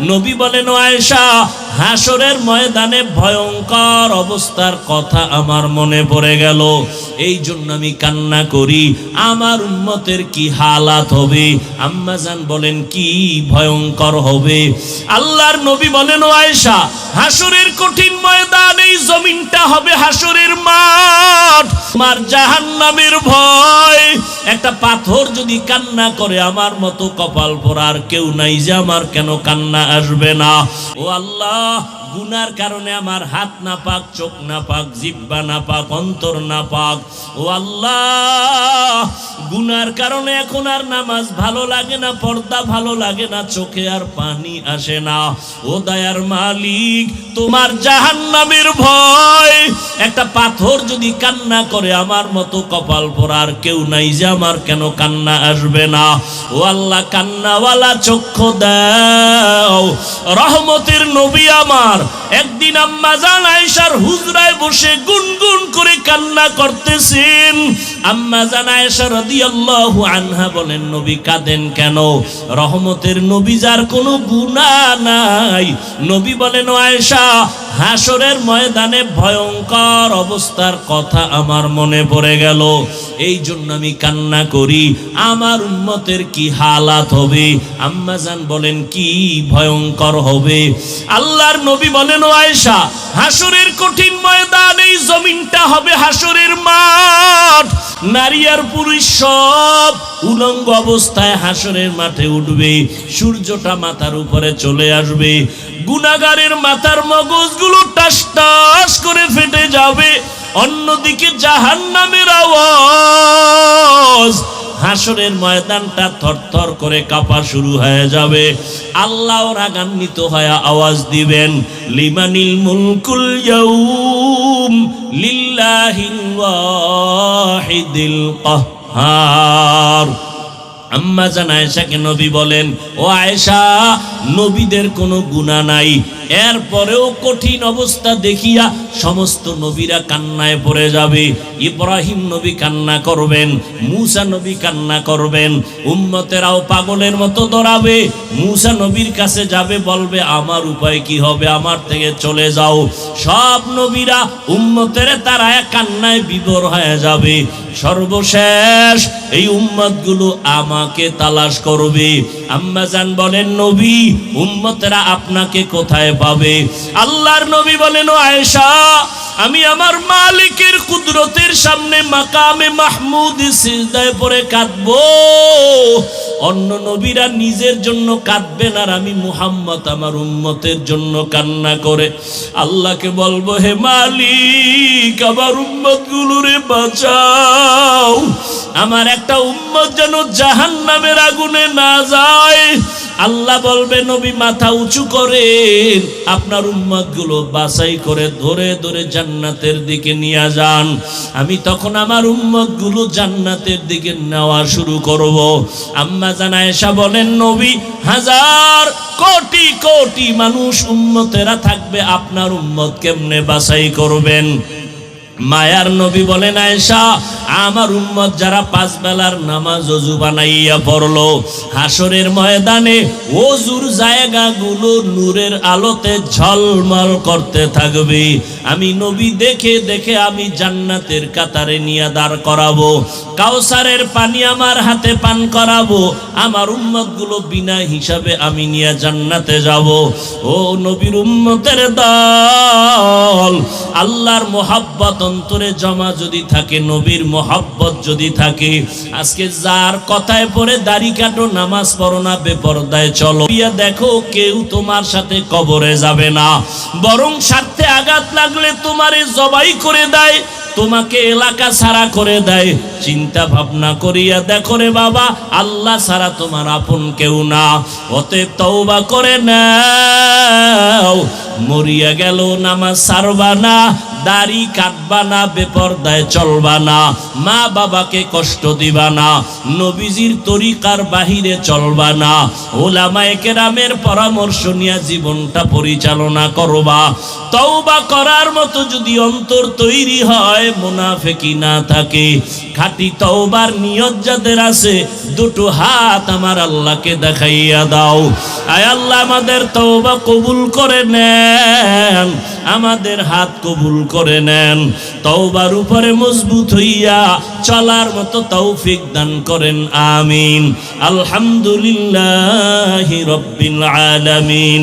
নবী বলেন আয়েশা হাসরের ময়দানে ভয়ঙ্কর অবস্থার কথা আমার মনে পড়ে গেল। এই জন্য আমি কান্না করি। আমার উম্মতের কি হালাত হবে? আম্মাজান বলেন, কি ভয়ঙ্কর হবে? আল্লাহর নবী বলেন আয়েশা হাসরের কঠিন ময়দান, এই জমিনটা হবে হাসরের মাঠ। আমার জাহান্নামের ভয়। একটা পাথর যদি কান্না করে, আমার মতো কপাল পরার কেউ নাই যে আমার কেন কান্না আসবে না। ও আল্লাহ, গুনার কারণে আমার হাত না পাক চোখ না পাক জিব্বা না পাক অন্তর না পাক ও আল্লাহ, গুনার কারণে এখন আর নামাজ ভালো লাগে না, পর্দা ভালো লাগে না, চোখে আর পানি আসে না। ও দয়ার মালিক, তোমার জাহান্নামের ভয় একটা পাথর যদি কান্না করে, আমার মতো কপাল পরার কেউ নাই যে আমার কেন কান্না আসবে না। ও আল্লাহ, কান্নাওয়ালা চক্ষু দাও। রহমতের নবী আমার। একদিন আম্মা জান আয়েশার হুজরায় বসে গুনগুন করে কান্না করতেছেন। আম্মা জান আয়েশা রাদিয়াল্লাহু আনহা বলেন, নবী কাঁদেন কেন? রহমতের নবী যার কোনো গুনাহ নাই। নবী বলেন আয়েশা হাসরের ময়দানে ভয়ঙ্কর অবস্থার কথা আমার মনে পড়ে গেল। এই জন্য আমি কান্না করি, আমার উম্মতের কি হালাত হবে? আম্মাজান বলেন, কি ভয়ঙ্কর হবে? আল্লাহর নবী বলেন আয়েশা, হাসরের কঠিন ময়দান, এই জমিনটা হবে হাসরের মাঠ। নারী আর পুরুষ সব উলঙ্গ অবস্থায় হাসরের মাঠে উঠবে, সূর্যটা মাথার উপরে চলে আসবে। গুনাগারের মাথার মগজগুলো টাস টাস করে ফেটে যাবে। অন্যদিকে জাহান নামের আওয়াজ, হাসরের ময়দানটা থরথর করে কাঁপা শুরু হয়ে যাবে। আল্লাহ রাগান্বিত হয়ে আওয়াজ দিবেন, লিমানিল মুলকুল ইয়াউম লিল্লাহিল ওয়াহিদিল কাহ্হার আম্মা জান আয়েশাকে নবী বলেন, ও আয়েশা, নবীদের কোনো গুণা নাই। এরপরেও কঠিন অবস্থা দেখিয়া সমস্ত নবীরা কান্নায় পড়ে যাবে। ইব্রাহিম নবী কান্না করবেন, মুসা নবী কান্না করবেন, উম্মতেরাও পাগলের মতো দৌড়াবে। মুসা নবীর কাছে যাবে, বলবে, আমার উপায় কি হবে? আমার থেকে চলে যাও। সব নবীরা উম্মতের তারা কান্নায় বিবর হয়ে যাবে। সর্বশেষ এই উম্মতগুলো আমাকে তালাশ করবে। আম্মাজান বলেন, নবী, উম্মতেরা আপনাকে কোথায় পাবে? আল্লাহর নবী বলেন, আয়েশা, আমি আমার মালিকের কুদরতের সামনে মাকামে মাহমুদ সিজদায় পড়ে কাঁদবো। অন্য নবীরা নিজের জন্য কাঁদবেন আর আমি মুহাম্মদ আমার উম্মতের জন্য কান্না করে। আল্লাহকে বলব, হে মালিক, আমার উম্মত গুলোরে বাঁচাও। আমার একটা উম্মত যেন জাহান নামের আগুনে না যায়। আল্লাহ বলবে, নবী, মাথা উঁচু করেন। আপনার উম্মতগুলো বাছাই করে ধরে ধরে জান্নাতের দিকে নিয়ে যান। আমি তখন আমার উম্মতগুলো জান্নাতের দিকে নেওয়া শুরু করব। আম্মা জানায়সা বলেন, নবী, হাজার কোটি কোটি মানুষ উম্মতেরা থাকবে। আপনার উম্মত কেমনে বাছাই করবেন? মায়ার নবী বলেন, আয়েশা আমার উম্মত যারা পাঁচ বেলার নামাজ অজু বানাইয়া পড়ল হাসরের ময়দানে অজুর জায়গাগুলো নূরের আলোতে ঝলমল করতে থাকবে। আমি নবী দেখে দেখে আমি জান্নাতের কাতারে নিয়ে দাঁড় করাবো, কাউসারের পানি আমার হাতে পান করাবো, আমার উম্মতগুলো বিনা হিসাবে আমি নিয়ে জান্নাতে যাব। ও নবীর উম্মতের দল, আল্লাহর মোহাব্বত অন্তরে জমা যদি থাকে নবীর মোহাব্বত যদি থাকে, আজকে যার কথায় পরে দাড়ি কাটো, নামাজ পড়ো না, বেপরদায় চলো। বিয়া দেখো, কেউ তোমার সাথে কবরে যাবে না। বরং স্বার্থে আঘাত লাগলে তোমারে জবাই করে দেয়, তোমাকে এলাকা ছাড়া করে দেয়। চিন্তা ভাবনা করিয়া দেখো রে বাবা, আল্লাহ ছাড়া তোমার আপন কেউ না। অতএব তওবা করে নাও। মরিয়া গেল, নামাজ সারবা না, দাড়ি কাটবা না, বেপরদায় চলবা না, মা বাবাকে কষ্ট দিবা না, নবীজির তরিকার বাহিরে চলবা না, ওলামায়ে কেরামের পরামর্শ নিয়ে জীবনটা পরিচালনা করবা। তওবা করার মতো যদি অন্তর তৈরি হয় মুনাফেকি না থাকে। খাঁটি তওবার নিয়ত যাদের আছে, দুটো হাত আমার আল্লাহকে দেখাইয়া দাও। আয় আল্লাহ, আমাদের তওবা কবুল করে নেন, আমাদের হাত কবুল করে নেন। তওবার উপরে মজবুত হইয়া চলার মতো তৌফিক দান করেন, আমিন। আলহামদুলিল্লাহি রব্বিল আলামিন।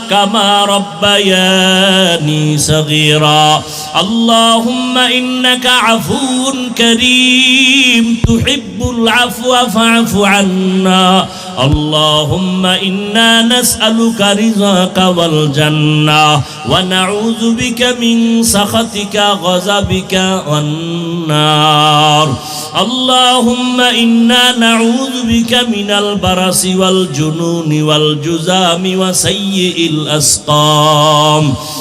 كما ربياني صغيرا. اللهم إنك عفو كريم تحب العفو فاعف عنا. اللهم إنا نسألك رضاك والجنة ونعوذ بك من سخطك غضبك والنار. اللهم إنا نعوذ بك من البرص والجنون والجزام وسيء الأسقام.